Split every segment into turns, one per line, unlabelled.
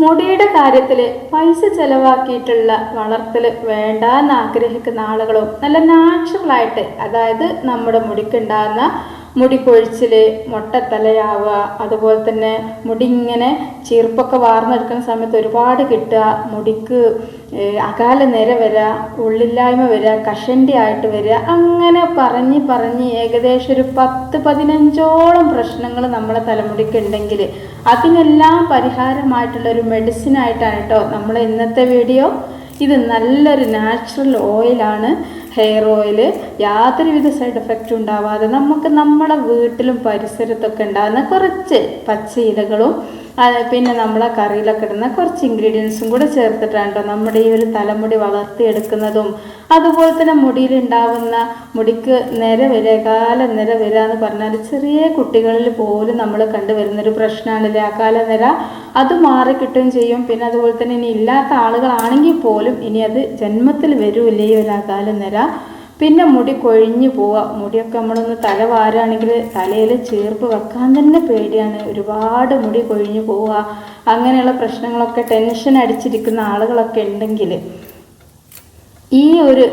മുടിയുടെ കാര്യത്തിൽ പൈസ ചെലവാക്കിയിട്ടുള്ള വളർത്തൽ വേണ്ട എന്ന് ആഗ്രഹിക്കുന്ന ആളുകളും നല്ല നാച്ചുറലായിട്ട് അതായത് നമ്മുടെ മുടിക്കുണ്ടാകുന്ന മുടി കൊഴിച്ചിൽ മുട്ടത്തലയാവുക അതുപോലെ തന്നെ മുടി ഇങ്ങനെ ചീർപ്പൊക്കെ വാർന്നെടുക്കുന്ന സമയത്ത് ഒരുപാട് കിട്ടുക മുടിക്ക് അകാല നിര വരിക ഉള്ളില്ലായ്മ വരിക കഷണ്ടി ആയിട്ട് വരിക അങ്ങനെ പറഞ്ഞ് പറഞ്ഞ് ഏകദേശം ഒരു പത്ത് പതിനഞ്ചോളം പ്രശ്നങ്ങൾ നമ്മളെ തലമുടിക്ക് ഉണ്ടെങ്കിൽ അതിനെല്ലാം പരിഹാരമായിട്ടുള്ള ഒരു മെഡിസിൻ ആയിട്ടാണ് കേട്ടോ നമ്മൾ ഇന്നത്തെ വീഡിയോ ഇത് നല്ലൊരു നാച്ചുറൽ ഓയിലാണ് ഹെയർ ഓയിൽ യാതൊരുവിധ സൈഡ് എഫക്റ്റും ഉണ്ടാവാതെ നമുക്ക് നമ്മുടെ വീട്ടിലും പരിസരത്തൊക്കെ ഉണ്ടാകുന്ന കുറച്ച് പച്ച ഇലകളും പിന്നെ നമ്മളെ കറിയിലൊക്കെ ഇടുന്ന കുറച്ച് ഇൻഗ്രീഡിയൻസും കൂടെ ചേർത്തിട്ടാണ് കേട്ടോ നമ്മുടെ ഈ ഒരു തലമുടി വളർത്തിയെടുക്കുന്നതും. അതുപോലെ തന്നെ മുടിയിൽ ഉണ്ടാവുന്ന മുടിക്ക് നിര വരെ കാല നിര വരിക എന്ന് പറഞ്ഞാൽ ചെറിയ കുട്ടികളിൽ പോലും നമ്മൾ കണ്ടുവരുന്നൊരു പ്രശ്നമാണല്ലേ ആ കാല നിര അത് മാറിക്കിട്ടുകയും ചെയ്യും. പിന്നെ അതുപോലെ തന്നെ ഇനി ഇല്ലാത്ത ആളുകളാണെങ്കിൽ പോലും ഇനി അത് ജന്മത്തിൽ വരൂല്ലേ ഈ ഒരു അകാല നിര പിന്നെ മുടി കൊഴിഞ്ഞു പോവുക മുടിയൊക്കെ നമ്മളൊന്ന് തല വാരുകയാണെങ്കിൽ തലയിൽ ചേർപ്പ് വെക്കാൻ തന്നെ പേടിയാണ്. ഒരുപാട് മുടി കൊഴിഞ്ഞു പോവുക അങ്ങനെയുള്ള പ്രശ്നങ്ങളൊക്കെ ടെൻഷൻ അടിച്ചിരിക്കുന്ന ആളുകളൊക്കെ ഉണ്ടെങ്കിൽ ഈ ഒരു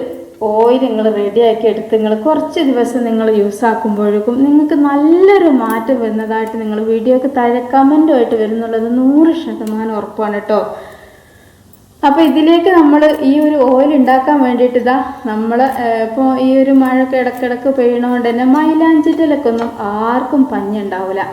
ഓയിൽ നിങ്ങൾ റെഡിയാക്കി എടുത്ത് നിങ്ങൾ കുറച്ച് ദിവസം നിങ്ങൾ യൂസ് ആക്കുമ്പോഴേക്കും നിങ്ങൾക്ക് നല്ലൊരു മാറ്റം വരുന്നതായിട്ട് നിങ്ങൾ വീഡിയോക്ക് താഴെ കമന്റുമായിട്ട് വരുന്നുള്ളത് നൂറ് ശതമാനം ഉറപ്പാണ് കേട്ടോ. അപ്പോൾ ഇതിലേക്ക് നമ്മൾ ഈ ഒരു ഓയിൽ ഉണ്ടാക്കാൻ വേണ്ടിയിട്ട് ഇതാ നമ്മൾ ഇപ്പോൾ ഈ ഒരു മഴയൊക്കെ ഇടക്കിടക്ക് പെയ്യണോണ്ട് തന്നെ മൈലാഞ്ചിന്റെ ഒന്നും ആർക്കും പഞ്ഞുണ്ടാവില്ല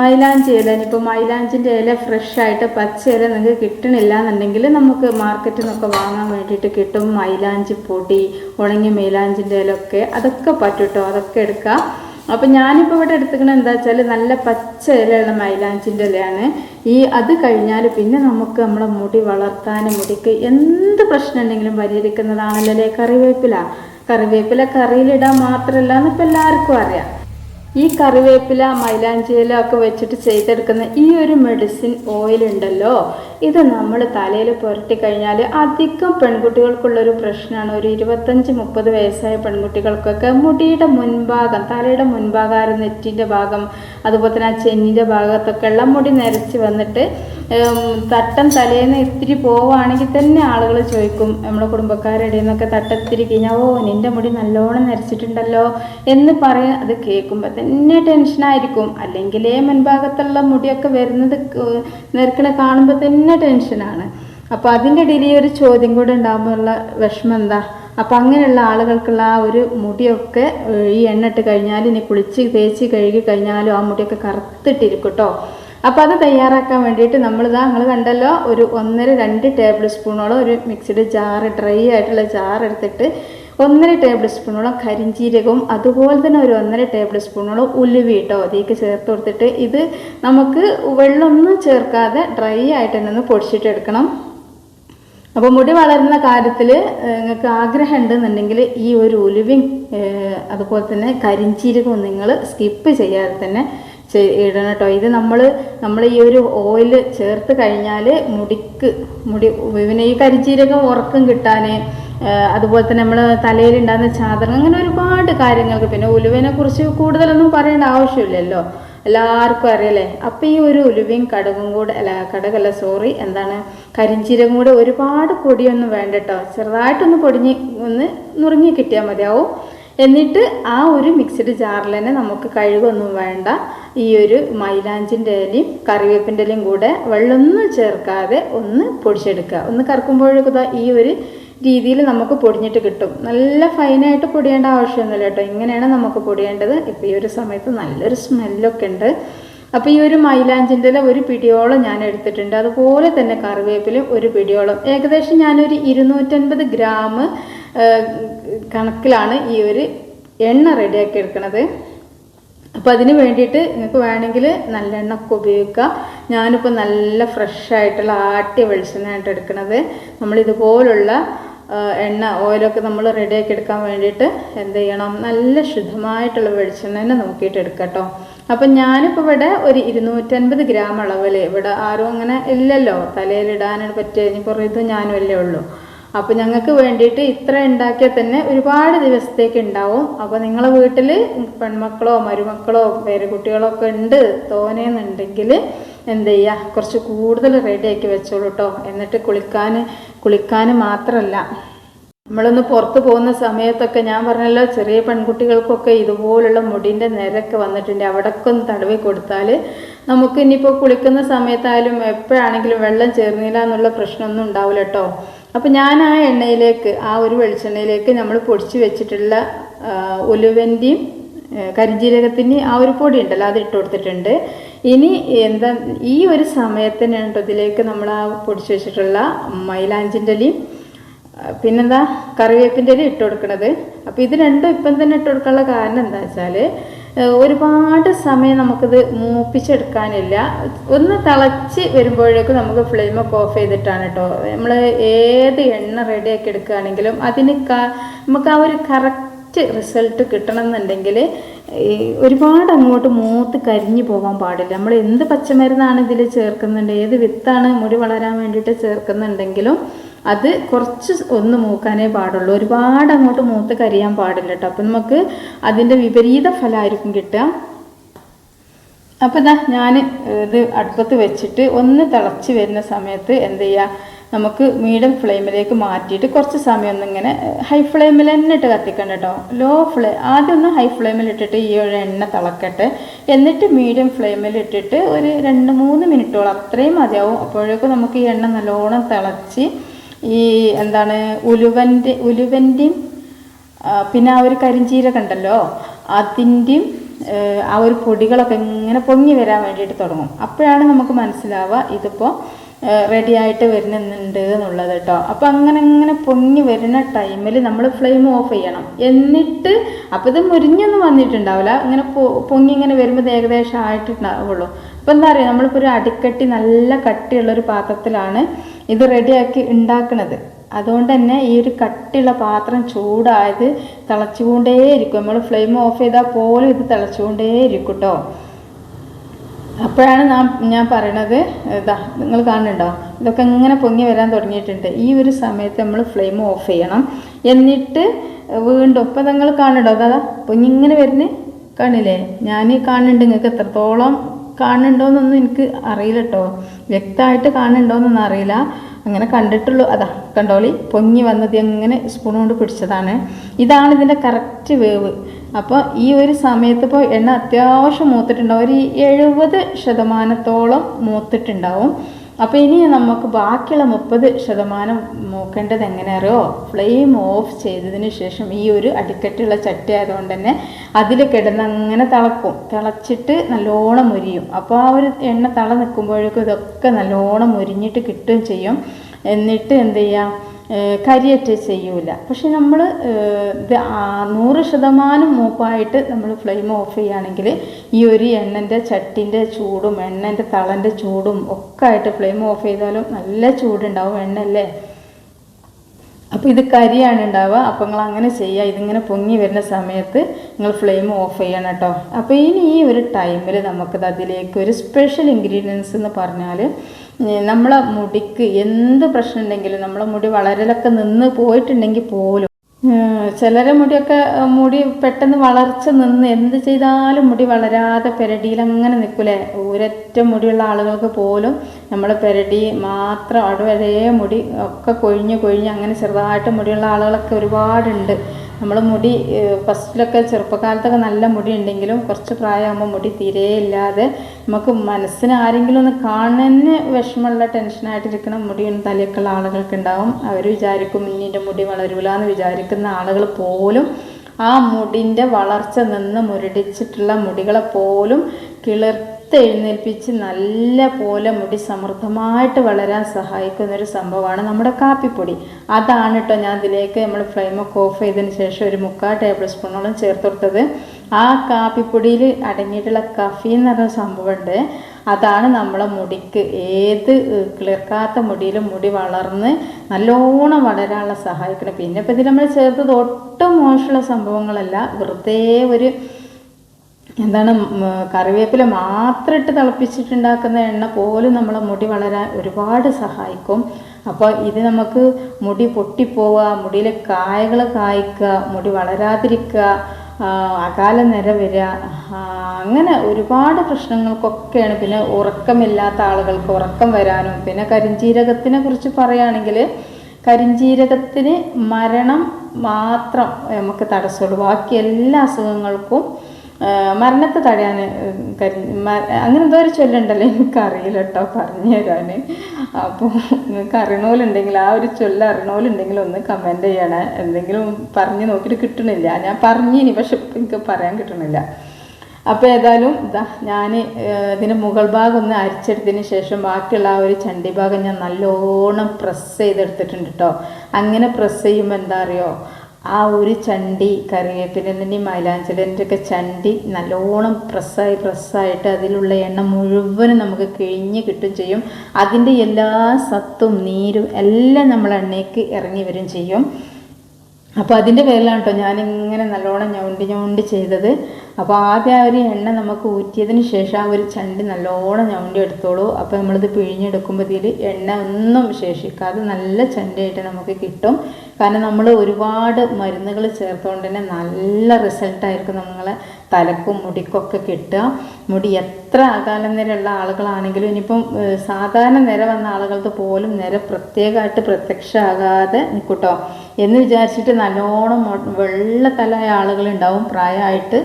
മൈലാഞ്ചി ഇല ഇനിയിപ്പോൾ മൈലാഞ്ചിന്റെ ഇല ഫ്രഷ് ആയിട്ട് പച്ച ഇല നിങ്ങൾക്ക് കിട്ടണില്ല എന്നുണ്ടെങ്കിൽ നമുക്ക് മാർക്കറ്റിൽ നിന്നൊക്കെ വാങ്ങാൻ വേണ്ടിയിട്ട് കിട്ടും മൈലാഞ്ചി പൊടി ഉണങ്ങിയ മൈലാഞ്ചിന്റെ ഇലയൊക്കെ. അതൊക്കെ പറ്റും കേട്ടോ അതൊക്കെ എടുക്കാം. അപ്പം ഞാനിപ്പോൾ ഇവിടെ എടുത്തുക്കണ എന്താ വെച്ചാൽ നല്ല പച്ച ഇലയുള്ള മൈലാഞ്ചിന്റെ ഇലയാണ്. ഈ അത് കഴിഞ്ഞാൽ പിന്നെ നമുക്ക് നമ്മുടെ മുടി വളർത്താനും മുടിക്ക് എന്ത് പ്രശ്നം ഉണ്ടെങ്കിലും പരിഹരിക്കുന്നതാണല്ലോ കറിവേപ്പില. കറിവേപ്പില കറിയിലിടാൻ മാത്രമല്ല എന്നിപ്പോൾ എല്ലാവർക്കും അറിയാം. ഈ കറിവേപ്പില മൈലാഞ്ചിയില ഒക്കെ വെച്ചിട്ട് ചെയ്തെടുക്കുന്ന ഈ ഒരു മെഡിസിൻ ഓയിൽ ഉണ്ടല്ലോ. ഇത് നമ്മൾ തലയിൽ പുരട്ടി കഴിഞ്ഞാൽ അധികം പെൺകുട്ടികൾക്കുള്ളൊരു പ്രശ്നമാണ്. ഒരു ഇരുപത്തഞ്ച് മുപ്പത് വയസ്സായ പെൺകുട്ടികൾക്കൊക്കെ മുടിയുടെ മുൻഭാഗം തലയുടെ മുൻഭാഗം നെറ്റിന്റെ ഭാഗം അതുപോലെ തന്നെ ആ ചെന്നിന്റെ ഭാഗത്തൊക്കെ ഉള്ള മുടി നരച്ച് വന്നിട്ട് തട്ടം തലേന്ന് ഇത്തിരി പോവുകയാണെങ്കിൽ തന്നെ ആളുകൾ ചോദിക്കും നമ്മുടെ കുടുംബക്കാരുടെ നിന്നൊക്കെ തട്ടത്തിരി കഴിഞ്ഞാൽ ഓ നിന്റെ മുടി നല്ലോണം നരച്ചിട്ടുണ്ടല്ലോ എന്ന് പറയാൻ അത് കേൾക്കുമ്പോൾ തന്നെ ടെൻഷനായിരിക്കും. അല്ലെങ്കിലേ മുൻഭാഗത്തുള്ള മുടിയൊക്കെ വരുന്നത് നിരക്കണ കാണുമ്പോൾ തന്നെ ടെൻഷനാണ്. അപ്പോൾ അതിന്റെ ഇടയിൽ ഒരു ചോദ്യം കൂടെ ഉണ്ടാകുമ്പോഴുള്ള വിഷമം എന്താ? അപ്പം അങ്ങനെയുള്ള ആളുകൾക്കുള്ള ആ ഒരു മുടിയൊക്കെ ഈ എണ്ണ ഇട്ട് കഴിഞ്ഞാൽ ഇനി കുളിച്ച് തേച്ച് കഴുകി കഴിഞ്ഞാലും ആ മുടിയൊക്കെ കറുത്തിട്ടിരിക്കും കേട്ടോ അപ്പോൾ അത് തയ്യാറാക്കാൻ വേണ്ടിയിട്ട് നമ്മൾ നമ്മളിതാ നിങ്ങൾ കണ്ടല്ലോ ഒരു ഒന്നര രണ്ട് ടേബിൾ സ്പൂണോളം ഒരു മിക്സിഡ് ജാറ് ഡ്രൈ ആയിട്ടുള്ള ജാർ എടുത്തിട്ട് ഒന്നര ടേബിൾ സ്പൂണോളം കരിഞ്ചീരകവും അതുപോലെ തന്നെ ഒരു ഒന്നര ടേബിൾ സ്പൂണോളം ഉലുവി കേട്ടോ അതിലേക്ക് ചേർത്ത് കൊടുത്തിട്ട് ഇത് നമുക്ക് വെള്ളമൊന്നും ചേർക്കാതെ ഡ്രൈ ആയിട്ട് തന്നെ ഒന്ന് പൊടിച്ചിട്ടെടുക്കണം അപ്പോൾ മുടി വളരുന്ന കാര്യത്തിൽ നിങ്ങൾക്ക് ആഗ്രഹം ഉണ്ടെന്നുണ്ടെങ്കിൽ ഈ ഒരു ഉലുവയും അതുപോലെ തന്നെ കരിഞ്ചീരകവും നിങ്ങൾ സ്കിപ്പ് ചെയ്യാതെ തന്നെ ഇടണം കേട്ടോ. ഇത് നമ്മൾ നമ്മൾ ഈ ഒരു ഓയിൽ ചേർത്ത് കഴിഞ്ഞാൽ മുടിക്ക് മുടി പിന്നെ ഈ കരിഞ്ചീരകം ഉറക്കം കിട്ടാൻ അതുപോലെ തന്നെ നമ്മൾ തലയിൽ തലയിലുണ്ടാകുന്ന ചാദരം അങ്ങനെ ഒരുപാട് കാര്യങ്ങൾക്ക് പിന്നെ ഉലുവിനെ കുറിച്ച് കൂടുതലൊന്നും പറയേണ്ട ആവശ്യമില്ലല്ലോ. എല്ലാവർക്കും അറിയല്ലേ അപ്പം ഈ ഒരു ഉലുവയും കടുകും കൂടെ അല്ല കടുകല്ല സോറി എന്താണ് കരിഞ്ചീരകം കൂടെ ഒരുപാട് പൊടിയൊന്നും വേണ്ട കേട്ടോ. ചെറുതായിട്ടൊന്ന് പൊടിഞ്ഞ് ഒന്ന് നുറുങ്ങി കിട്ടിയാൽ മതിയാവും. എന്നിട്ട് ആ ഒരു മിക്സഡ് ജാറിൽ തന്നെ നമുക്ക് കഴുകൊന്നും വേണ്ട. ഈ ഒരു മൈലാഞ്ചിന്റെ ഇലയും കറിവേപ്പിന്റെ ഇലയും കൂടെ വെള്ളമൊന്നും ചേർക്കാതെ ഒന്ന് പൊടിച്ചെടുക്കുക. ഒന്ന് കറക്കുമ്പോഴേക്കും ഈ ഒരു രീതിയിൽ നമുക്ക് പൊടിഞ്ഞിട്ട് കിട്ടും. നല്ല ഫൈനായിട്ട് പൊടിയേണ്ട ആവശ്യമൊന്നുമില്ല കേട്ടോ. ഇങ്ങനെയാണ് നമുക്ക് പൊടിയേണ്ടത്. ഇപ്പോൾ ഈ ഒരു സമയത്ത് നല്ലൊരു സ്മെല്ലൊക്കെ ഉണ്ട്. അപ്പോൾ ഈ ഒരു മൈലാഞ്ചിന്റെ ഒരു പിടിയോളം ഞാൻ എടുത്തിട്ടുണ്ട്. അതുപോലെ തന്നെ കറിവേപ്പിലും ഒരു പിടിയോളം. ഏകദേശം ഞാനൊരു ഇരുന്നൂറ്റൻപത് ഗ്രാം കണക്കിലാണ് ഈ ഒരു എണ്ണ റെഡിയാക്കി എടുക്കുന്നത് അപ്പോൾ അതിന് വേണ്ടിയിട്ട് നിങ്ങൾക്ക് വേണമെങ്കിൽ നല്ലെണ്ണ ഒക്കെ ഉപയോഗിക്കുക ഞാനിപ്പോൾ നല്ല ഫ്രഷ് ആയിട്ടുള്ള ആട്ടിയ വെളിച്ചെണ്ണയായിട്ട് എടുക്കുന്നത് നമ്മൾ ഇതുപോലുള്ള എണ്ണ ഓയിലൊക്കെ നമ്മൾ റെഡിയാക്കി എടുക്കാൻ വേണ്ടിയിട്ട് എന്ത് ചെയ്യണം? നല്ല ശുദ്ധമായിട്ടുള്ള വെളിച്ചെണ്ണ തന്നെ നോക്കിയിട്ട് എടുക്കട്ടോ കേട്ടോ അപ്പം ഞാനിപ്പോൾ ഇവിടെ ഒരു ഇരുന്നൂറ്റൻപത് ഗ്രാം അളവിൽ ഇവിടെ ആരും അങ്ങനെ ഇല്ലല്ലോ. തലയിലിടാനാണ് പറ്റിയ കുറേ ഇത് ഞാനും അല്ലേ ഉള്ളൂ. അപ്പോൾ ഞങ്ങൾക്ക് വേണ്ടിയിട്ട് ഇത്ര ഉണ്ടാക്കിയാൽ തന്നെ ഒരുപാട് ദിവസത്തേക്ക് ഉണ്ടാവും. അപ്പോൾ നിങ്ങളെ വീട്ടിൽ പെൺമക്കളോ മരുമക്കളോ പേരക്കുട്ടികളോ ഒക്കെ ഉണ്ട് തോനെന്നുണ്ടെങ്കിൽ എന്ത് ചെയ്യുക? കുറച്ച് കൂടുതൽ റെഡിയാക്കി വെച്ചോളൂ കേട്ടോ എന്നിട്ട് കുളിക്കാൻ കുളിക്കാൻ മാത്രമല്ല നമ്മളൊന്ന് പുറത്ത് പോകുന്ന സമയത്തൊക്കെ ഞാൻ പറഞ്ഞല്ലോ ചെറിയ പെൺകുട്ടികൾക്കൊക്കെ ഇതുപോലുള്ള മുടിന്റെ നിരക്ക് വന്നിട്ടുണ്ട്. അവിടൊക്കെ ഒന്ന് തടവി കൊടുത്താൽ നമുക്ക് ഇനിയിപ്പോൾ കുളിക്കുന്ന സമയത്തായാലും എപ്പോഴാണെങ്കിലും വെള്ളം ചേർന്നില്ല എന്നുള്ള പ്രശ്നമൊന്നും ഉണ്ടാവില്ല കേട്ടോ അപ്പോൾ ഞാൻ ആ എണ്ണയിലേക്ക് ആ ഒരു വെളിച്ചെണ്ണയിലേക്ക് നമ്മൾ പൊടിച്ച് വെച്ചിട്ടുള്ള ഉലുവന്റെയും കരിഞ്ജീരകത്തിന് ആ ഒരു പൊടി ഉണ്ടല്ലോ അത് ഇട്ട് കൊടുത്തിട്ടുണ്ട്. ഇനി എന്താ ഈ ഒരു സമയത്തിന് ഇതിലേക്ക് നമ്മൾ ആ പൊടിച്ച് വെച്ചിട്ടുള്ള മൈലാഞ്ചിന്റെ പിന്നെന്താ കറിവേപ്പിന്റെ ഇല ഇട്ട് കൊടുക്കണത്. അപ്പോൾ ഇത് രണ്ടും ഇപ്പം തന്നെ ഇട്ട് കൊടുക്കാനുള്ള കാരണം എന്താ വെച്ചാൽ ഒരുപാട് സമയം നമുക്കിത് മൂപ്പിച്ചെടുക്കാനില്ല. ഒന്ന് തിളച്ച് വരുമ്പോഴേക്കും നമുക്ക് ഫ്ലെയിമൊക്കെ ഓഫ് ചെയ്തിട്ടാണ് കേട്ടോ നമ്മൾ ഏത് എണ്ണ റെഡിയാക്കി എടുക്കുകയാണെങ്കിലും അതിന് നമുക്ക് ആ ഒരു കറക്റ്റ് റിസൾട്ട് കിട്ടണം എന്നുണ്ടെങ്കിൽ ഒരുപാട് അങ്ങോട്ട് മൂത്ത് കരിഞ്ഞു പോകാൻ പാടില്ല. നമ്മൾ എന്ത് പച്ചമരുന്നാണ് ഇതിൽ ചേർക്കുന്നുണ്ട് ഏത് വിത്താണ് മുടി വളരാൻ വേണ്ടിയിട്ട് ചേർക്കുന്നുണ്ടെങ്കിലും അത് കുറച്ച് ഒന്ന് മൂക്കാനേ പാടുള്ളൂ. ഒരുപാട് അങ്ങോട്ട് മൂത്ത് കരിയാൻ പാടില്ല കേട്ടോ അപ്പം നമുക്ക് അതിന്റെ വിപരീത ഫലമായിരിക്കും കിട്ടുക. അപ്പം ഇതാ ഞാൻ ഇത് അടുപ്പത്ത് വെച്ചിട്ട് ഒന്ന് തിളച്ച് വരുന്ന സമയത്ത് എന്ത് ചെയ്യുക നമുക്ക് മീഡിയം ഫ്ലെയിമിലേക്ക് മാറ്റിയിട്ട് കുറച്ച് സമയം ഒന്നിങ്ങനെ ഹൈ ഫ്ലെയിമിൽ തന്നെ ഇട്ട് കത്തിക്കണം കേട്ടോ ലോ ഫ്ലേ ആദ്യം ഒന്ന് ഹൈ ഫ്ലെയിമിൽ ഇട്ടിട്ട് ഈ ഒരു എണ്ണ തിളക്കട്ടെ. എന്നിട്ട് മീഡിയം ഫ്ലെയിമിൽ ഇട്ടിട്ട് ഒരു രണ്ട് മൂന്ന് മിനിറ്റോളം അത്രയും മതിയാവും. അപ്പോഴേക്കും നമുക്ക് ഈ എണ്ണ നല്ലോണം തിളച്ച് ഈ എന്താണ് ഉലുവന്റെ ഉലുവന്റെയും പിന്നെ ആ ഒരു കരിഞ്ചീരക ഉണ്ടല്ലോ അതിന്റെയും ആ ഒരു പൊടികളൊക്കെ ഇങ്ങനെ പൊങ്ങി വരാൻ വേണ്ടിയിട്ട് തുടങ്ങും. അപ്പോഴാണ് നമുക്ക് മനസ്സിലാവുക ഇതിപ്പോൾ റെഡി ആയിട്ട് വരുന്നുണ്ട് എന്നുള്ളത് കേട്ടോ. അപ്പോൾ അങ്ങനെ അങ്ങനെ പൊങ്ങി വരുന്ന ടൈമിൽ നമ്മൾ ഫ്ലെയിം ഓഫ് ചെയ്യണം. എന്നിട്ട് അപ്പോൾ ഇത് മുരിഞ്ഞൊന്നും വന്നിട്ടുണ്ടാവില്ല. ഇങ്ങനെ പൊങ്ങി ഇങ്ങനെ വരുമ്പോൾ ഏകദേശം ആയിട്ടുണ്ടാവുള്ളൂ. അപ്പോൾ എന്താ പറയുക നമ്മളിപ്പോൾ ഒരു അടിക്കട്ടി നല്ല കട്ടിയുള്ള ഒരു പാത്രത്തിലാണ് ഇത് റെഡിയാക്കി ഉണ്ടാക്കുന്നത് അതുകൊണ്ട് തന്നെ ഈ ഒരു കട്ടിയുള്ള പാത്രം ചൂടായത് തിളച്ചുകൊണ്ടേയിരിക്കും. നമ്മൾ ഫ്ലെയിം ഓഫ് ചെയ്താൽ പോലും ഇത് തിളച്ചുകൊണ്ടേയിരിക്കും കേട്ടോ അപ്പോഴാണ് ഞാൻ ഞാൻ പറയണത് ഇതാ നിങ്ങൾ കാണുന്നുണ്ടോ? ഇതൊക്കെ ഇങ്ങനെ പൊങ്ങി വരാൻ തുടങ്ങിയിട്ടുണ്ട്. ഈ ഒരു സമയത്ത് നമ്മൾ ഫ്ലെയിം ഓഫ് ചെയ്യണം. എന്നിട്ട് വീണ്ടും ഇപ്പം നിങ്ങൾ കാണുന്നുണ്ടോ? അതാ പൊങ്ങി ഇങ്ങനെ വരുന്നേ. കാണില്ലേ? ഞാൻ കാണുന്നുണ്ട് നിങ്ങൾക്ക് എത്രത്തോളം കാണുന്നുണ്ടോയെന്നൊന്നും എനിക്ക് അറിയില്ല കേട്ടോ വ്യക്തമായിട്ട് കാണുന്നുണ്ടോയെന്നൊന്നും അറിയില്ല. അങ്ങനെ കണ്ടിട്ടുള്ളൂ. അതാ കണ്ടോളി. പൊങ്ങി വന്നത് എങ്ങനെ സ്പൂൺ കൊണ്ട് പിടിച്ചതാണ്. ഇതാണ് ഇതിന്റെ കറക്റ്റ് വേവ്. അപ്പോൾ ഈ ഒരു സമയത്ത് ഇപ്പോൾ എണ്ണ അത്യാവശ്യം മൂത്തിട്ടുണ്ടാവും. ഒരു എഴുപത് ശതമാനത്തോളം മൂത്തിട്ടുണ്ടാവും. അപ്പോൾ ഇനി നമുക്ക് ബാക്കിയുള്ള മുപ്പത് ശതമാനം മൂക്കേണ്ടത് എങ്ങനെ അറിയോ ഫ്ലെയിം ഓഫ് ചെയ്തതിന് ശേഷം ഈ ഒരു അടിക്കട്ടുള്ള ചട്ടി ആയതുകൊണ്ട് തന്നെ അതിൽ കിടന്ന് അങ്ങനെ തിളക്കും. തിളച്ചിട്ട് നല്ലോണം മുരിയും. അപ്പോൾ ആ ഒരു എണ്ണ തള നിൽക്കുമ്പോഴേക്കും ഇതൊക്കെ നല്ലോണം മുരിഞ്ഞിട്ട് കിട്ടുകയും ചെയ്യും. എന്നിട്ട് എന്ത് ചെയ്യാം? കരിയറ്റ് ചെയ്യൂല. പക്ഷെ നമ്മൾ ഇത് നൂറ് ശതമാനം മൂപ്പായിട്ട് നമ്മൾ ഫ്ലെയിം ഓഫ് ചെയ്യുകയാണെങ്കിൽ ഈ ഒരു എണ്ണന്റെ ചട്ടിന്റെ ചൂടും എണ്ണന്റെ തളന്റെ ചൂടും ഒക്കെ ആയിട്ട് ഫ്ലെയിം ഓഫ് ചെയ്താലും നല്ല ചൂടുണ്ടാവും എണ്ണല്ലേ അപ്പോൾ ഇത് കരിയാണ് ഉണ്ടാവുക. അപ്പോൾ നിങ്ങൾ അങ്ങനെ ചെയ്യുക. ഇതിങ്ങനെ പൊങ്ങി വരുന്ന സമയത്ത് നിങ്ങൾ ഫ്ലെയിം ഓഫ് ചെയ്യണം കേട്ടോ. അപ്പോൾ ഇനി ഈ ഒരു ടൈമിൽ നമുക്കത് അതിലേക്ക് ഒരു സ്പെഷ്യൽ ഇൻഗ്രീഡിയൻസ് എന്ന് പറഞ്ഞാൽ നമ്മളെ മുടിക്ക് എന്ത് പ്രശ്നം ഉണ്ടെങ്കിലും നമ്മളെ മുടി വളരലൊക്കെ നിന്ന് പോയിട്ടുണ്ടെങ്കിൽ പോലും ചിലരെ മുടിയൊക്കെ മുടി പെട്ടെന്ന് വളർച്ച നിന്ന് എന്ത് ചെയ്താലും മുടി വളരാതെ പെരടിയിൽ അങ്ങനെ നിൽക്കൂലേ. ഒരൊറ്റ മുടിയുള്ള ആളുകൾക്ക് പോലും നമ്മൾ പെരടി മാത്രം അവിടെ വരെ മുടി ഒക്കെ കൊഴിഞ്ഞ് കൊഴിഞ്ഞ് അങ്ങനെ ചെറുതായിട്ട് മുടിയുള്ള ആളുകളൊക്കെ ഒരുപാടുണ്ട്. നമ്മൾ മുടി ഫസ്റ്റിലൊക്കെ ചെറുപ്പകാലത്തൊക്കെ നല്ല മുടി ഉണ്ടെങ്കിലും കുറച്ച് പ്രായമാകുമ്പോൾ മുടി തീരെ ഇല്ലാതെ നമുക്ക് മനസ്സിന് ആരെങ്കിലും ഒന്ന് കാണുന്നതിന് വിഷമമുള്ള ടെൻഷനായിട്ടിരിക്കണം മുടിയും തലയൊക്കെയുള്ള ആളുകൾക്ക് ഉണ്ടാവും. അവർ വിചാരിക്കും ഇന്നിന്റെ മുടി വളരൂല എന്ന് വിചാരിക്കുന്ന ആളുകൾ പോലും ആ മുടിന്റെ വളർച്ച നിന്ന് മുരടിച്ചിട്ടുള്ള മുടികളെ പോലും കിളിർത്തെഴുന്നേൽപ്പിച്ച് നല്ല പോലെ മുടി സമൃദ്ധമായിട്ട് വളരാൻ സഹായിക്കുന്ന ഒരു സംഭവമാണ് നമ്മുടെ കാപ്പിപ്പൊടി. അതാണ് കേട്ടോ ഞാൻ ഇതിലേക്ക് നമ്മൾ ഫ്ലെയിമൊക്കെ ഓഫ് ചെയ്തതിന് ശേഷം ഒരു മുക്കാൽ ടേബിൾ സ്പൂണോളം ചേർത്ത് കൊടുത്തത്. ആ കാപ്പിപ്പൊടിയിൽ അടങ്ങിയിട്ടുള്ള കഫി എന്ന് പറഞ്ഞ സംഭവമുണ്ട്. അതാണ് നമ്മളെ മുടിക്ക് ഏത് കിളിർക്കാത്ത മുടിയിലും മുടി വളർന്ന് നല്ലോണം വളരാനുള്ള സഹായിക്കണം പിന്നെ ഇപ്പം ഇതിൽ നമ്മൾ ചേർത്തത് ഒട്ടും മോശമുള്ള സംഭവങ്ങളല്ല. വെറുതെ ഒരു എന്താണ് കറിവേപ്പില മാത്രം ഇട്ട് തിളപ്പിച്ചിട്ടുണ്ടാക്കുന്ന എണ്ണ പോലും നമ്മളെ മുടി വളരാൻ ഒരുപാട് സഹായിക്കും. അപ്പോൾ ഇത് നമുക്ക് മുടി പൊട്ടിപ്പോവുക മുടിയിലെ കായകൾ കായ്ക്കുക മുടി വളരാതിരിക്കുക അകാല നിര വരിക അങ്ങനെ ഒരുപാട് പ്രശ്നങ്ങൾക്കൊക്കെയാണ്. പിന്നെ ഉറക്കമില്ലാത്ത ആളുകൾക്ക് ഉറക്കം വരാനും പിന്നെ കരിഞ്ജീരകത്തിനെ കുറിച്ച് പറയുകയാണെങ്കിൽ കരിഞ്ജീരകത്തിന് മരണം മാത്രം നമുക്ക് തടസ്സമുള്ളൂ. ബാക്കി എല്ലാ അസുഖങ്ങൾക്കും മരണത്തെ തടയാൻ അങ്ങനെ എന്തോ ഒരു ചൊല്ലുണ്ടല്ലോ എനിക്ക് അറിയില്ല കേട്ടോ പറഞ്ഞു തരാൻ അപ്പോൾ നിങ്ങൾക്ക് അറിയണോലുണ്ടെങ്കിൽ ആ ഒരു ചൊല്ല് അറിയണോലുണ്ടെങ്കിൽ ഒന്ന് കമന്റ് ചെയ്യണേ. എന്തെങ്കിലും പറഞ്ഞു നോക്കിയിട്ട് കിട്ടണില്ല. ഞാൻ പറഞ്ഞിനി പക്ഷെ എനിക്ക് പറയാൻ കിട്ടണില്ല. അപ്പോൾ ഏതായാലും ഇതാ ഞാൻ ഇതിന്റെ മുകൾ ഭാഗം ഒന്ന് അരിച്ചെടുത്തതിന് ശേഷം ബാക്കിയുള്ള ആ ഒരു ചണ്ടി ഭാഗം ഞാൻ നല്ലോണം പ്രസ് ചെയ്തെടുത്തിട്ടുണ്ട് കേട്ടോ. അങ്ങനെ പ്രസ് ചെയ്യുമ്പോൾ എന്താ അറിയോ? ആ ഒരു ചണ്ടി കറിവേപ്പിലിന്റെ മൈലാഞ്ചിന്റെ ഒക്കെ ചണ്ടി നല്ലോണം പ്രസ്സായി പ്രസ്സായിട്ട് അതിലുള്ള എണ്ണ മുഴുവനും നമുക്ക് കിഴിഞ്ഞ് കിട്ടും ചെയ്യും. അതിന്റെ എല്ലാ സത്തും നീരും എല്ലാം നമ്മൾ എണ്ണയ്ക്ക് ഇറങ്ങി വരും ചെയ്യും. അപ്പോൾ അതിന്റെ പേരിലാണ് കേട്ടോ ഞാനിങ്ങനെ നല്ലോണം ഞൗണ്ടി ഞൗണ്ടി ചെയ്തത്. അപ്പോൾ ആദ്യം ആ ഒരു എണ്ണ നമുക്ക് ഊറ്റിയതിന് ശേഷം ആ ഒരു ചണ്ടി നല്ലോണം ഞൗണ്ടി എടുത്തോളൂ. അപ്പോൾ നമ്മളിത് പിഴിഞ്ഞെടുക്കുമ്പോൾ ഇതിൽ എണ്ണ ഒന്നും ശേഷിക്കാതെ നല്ല ചണ്ടിയായിട്ട് നമുക്ക് കിട്ടും. കാരണം നമ്മൾ ഒരുപാട് മരുന്നുകൾ ചേർത്തുകൊണ്ട് തന്നെ നല്ല റിസൾട്ടായിരിക്കും നമ്മളെ തലക്കും മുടിക്കൊക്കെ കിട്ടുക. മുടി എത്ര അകാലം നിരയുള്ള ആളുകളാണെങ്കിലും ഇനിയിപ്പം സാധാരണ നിര വന്ന ആളുകൾക്ക് പോലും നിര പ്രത്യേകമായിട്ട് പ്രത്യക്ഷമാകാതെ നിൽക്കൂട്ടോ. എന്ന് വിചാരിച്ചിട്ട് നല്ലോണം വെള്ള തലായ ആളുകളുണ്ടാവും പ്രായമായിട്ട്.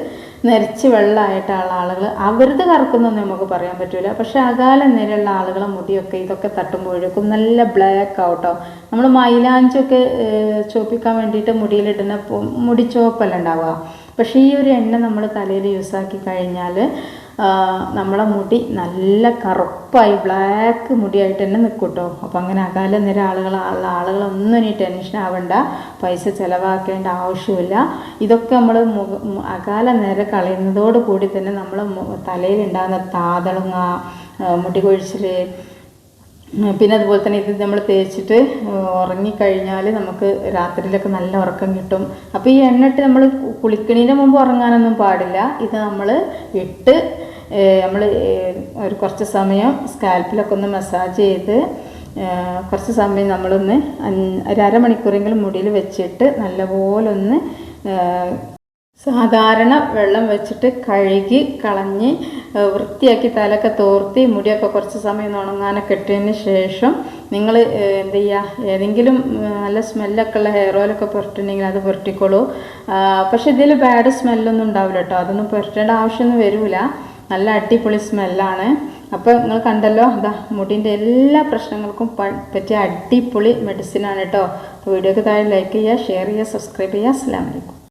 നരച്ച് വെള്ളമായിട്ടുള്ള ആളുകൾ അവരത് കറക്കുന്നൊന്നും നമുക്ക് പറയാൻ പറ്റില്ല പക്ഷേ അകാല നിരയുള്ള ആളുകളെ മുടിയൊക്കെ ഇതൊക്കെ തട്ടുമ്പോഴേക്കും നല്ല ബ്ലാക്ക് ഔട്ടോ നമ്മൾ മൈലാഞ്ചൊക്കെ ചോപ്പിക്കാൻ വേണ്ടിയിട്ട് മുടിയിലിടുന്ന മുടി ചോപ്പല്ല ഉണ്ടാവുക. പക്ഷേ ഈ ഒരു എണ്ണ നമ്മൾ തലയിൽ യൂസാക്കി കഴിഞ്ഞാൽ നമ്മളെ മുടി നല്ല കറുപ്പായി ബ്ലാക്ക് മുടിയായിട്ട് തന്നെ നിൽക്കും കേട്ടോ അപ്പോൾ അങ്ങനെ അകാല നിര ആളുകൾ ആളുകളൊന്നും ഇനി ടെൻഷൻ ആവണ്ട. പൈസ ചിലവാക്കേണ്ട ആവശ്യമില്ല ഇതൊക്കെ നമ്മൾ മുഖ അകാല നിര കളയുന്നതോട് കൂടി തന്നെ നമ്മൾ തലയിലുണ്ടാകുന്ന താതളുങ്ങ മുടി കൊഴിച്ചിൽ പിന്നെ അതുപോലെ തന്നെ ഇത് നമ്മൾ തേച്ചിട്ട് ഉറങ്ങിക്കഴിഞ്ഞാൽ നമുക്ക് രാത്രിയിലൊക്കെ നല്ല ഉറക്കം കിട്ടും. അപ്പോൾ ഈ എണ്ണിട്ട് നമ്മൾ കുളിക്കണീന്റെ മുമ്പ് ഉറങ്ങാനൊന്നും പാടില്ല. ഇത് നമ്മൾ ഇട്ട് നമ്മൾ ഒരു കുറച്ച് സമയം സ്കാൽപ്പിലൊക്കെ ഒന്ന് മസാജ് ചെയ്ത് കുറച്ച് സമയം നമ്മളൊന്ന് ഒരു അരമണിക്കൂറെങ്കിലും മുടിയിൽ വെച്ചിട്ട് നല്ലപോലെ ഒന്ന് സാധാരണ വെള്ളം വെച്ചിട്ട് കഴുകി കളഞ്ഞ് വൃത്തിയാക്കി തലയൊക്കെ തോർത്തി മുടിയൊക്കെ കുറച്ച് സമയം ഉണങ്ങാനൊക്കെ ഇട്ടതിന് ശേഷം നിങ്ങൾ എന്ത് ചെയ്യുക ഏതെങ്കിലും നല്ല സ്മെല്ലൊക്കെ ഉള്ള ഹെയർ ഓയിലൊക്കെ പുരട്ടുണ്ടെങ്കിൽ അത് പുരട്ടിക്കോളൂ. പക്ഷേ ഇതിൽ ബാഡ് സ്മെല്ലൊന്നും ഉണ്ടാവില്ല കേട്ടോ അതൊന്നും പുരട്ടേണ്ട ആവശ്യമൊന്നും വരില്ല നല്ല അടിപൊളി സ്മെല്ലാണ് അപ്പോൾ നിങ്ങൾ കണ്ടല്ലോ അതാ മുടിന്റെ എല്ലാ പ്രശ്നങ്ങൾക്കും പറ്റിയ അടിപൊളി മെഡിസിനാണ് കേട്ടോ വീഡിയോക്ക് താഴെ ലൈക്ക് ചെയ്യുക ഷെയർ ചെയ്യുക സബ്സ്ക്രൈബ് ചെയ്യുക. അസ്സാം വലൈക്കും